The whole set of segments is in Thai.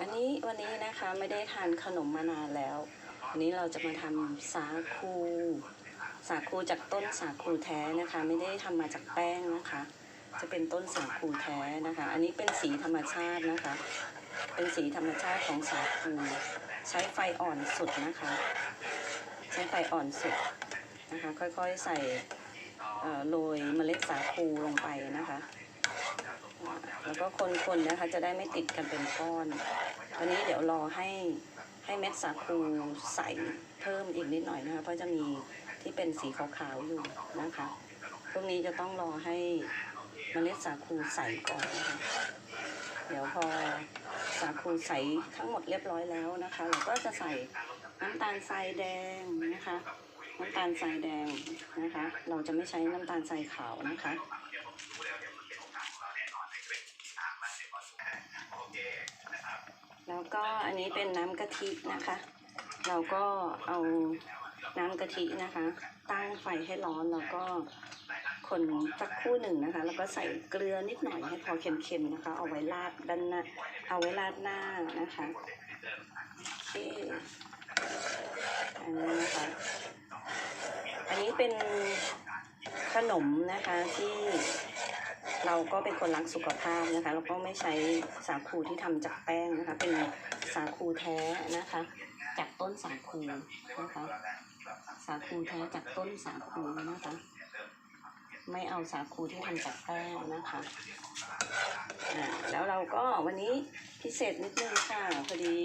อันนี้วันนี้นะคะไม่ได้ทานขนมมานานแล้ววันนี้เราจะมาทำสาคู สาคูจากต้นสาคูแท้นะคะ ไม่ได้ทำมาจากแป้งนะคะ จะเป็นต้นสาคูแท้นะคะ อันนี้เป็นสีธรรมชาตินะคะ เป็นสีธรรมชาติของสาคู ใช้ไฟอ่อนสุดนะคะ ใช้ไฟอ่อนสุดนะคะ ค่อยๆใส่โรยเมล็ดสาคูลงไปนะคะ แล้วก็คนๆนะคะจะได้ไม่ติดกันเป็นก้อนตอนนี้เดี๋ยวรอให้ให้เม็ดสาคูใสเพิ่มอีกนิดหน่อยนะคะ เพราะจะมีที่เป็นสีขาวๆอยู่นะคะพวกนี้จะต้องรอให้เมล็ดสาคูใสก่อนนะคะเดี๋ยวพอสาคูใสทั้งหมดเรียบร้อยแล้วนะคะ เราก็จะใส่น้ำตาลทรายแดงนะคะ น้ำตาลทรายแดงนะคะ เราจะไม่ใช้น้ำตาลทรายขาวนะคะ แล้วก็อันนี้เป็นน้ำกะทินะคะ เราก็เอาน้ำกะทินะคะ ตั้งไฟให้ร้อนแล้วก็คนสักคู่หนึ่งนะคะ แล้วก็ใส่เกลือนิดหน่อยให้พอเค็มๆนะคะ เอาไว้ราดด้านหน้าเอาไว้ราดหน้านะคะโอเคอันนี้นะคะ อันนี้เป็นขนมนะคะที่ เราก็เป็นคนรักสุขภาพนะคะแล้วก็ไม่ใช้สาคูที่ทำจากแป้งนะคะ เป็นสาคูแท้นะคะ จากต้นสาคูนะคะ สาคูแท้จากต้นสาคูนะคะ ไม่เอาสาคูที่ทำจากแป้งนะคะแล้วเราก็วันนี้พิเศษนิดนึงค่ะพอดี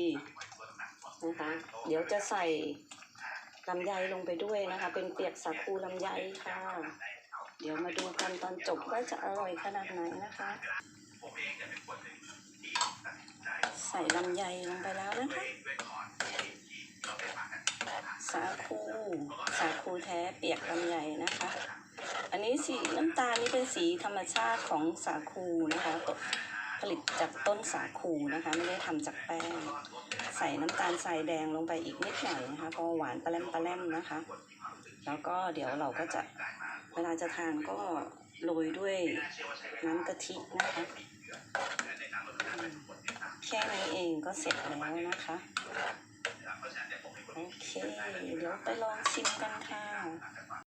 นะคะ เดี๋ยวจะใส่ลำไยลงไปด้วยนะคะ เป็นเปียกสาคูลำไยค่ะ เดี๋ยวมาดูกันตอนจบว่าจะอร่อยขนาดไหนนะคะ ใส่ลำไยลงไปแล้วนะคะ สาคู สาคูแท้เปียกลำไยนะคะ อันนี้สีน้ำตาลนี่เป็นสีธรรมชาติของสาคูนะคะผลิตจากต้นสาคูนะคะ ไม่ได้ทำจากแป้ง ใส่น้ำตาลทรายแดงลงไปอีกนิดหน่อยนะคะพอหวานปลาแรมปลาแรมนะคะ แล้วก็เดี๋ยวเราก็จะ เวลาจะทานก็โรยด้วยน้ำกะทินะคะแค่นี้เองก็เสร็จแล้วนะคะ โอเค เดี๋ยวไปลองชิมกันค่ะ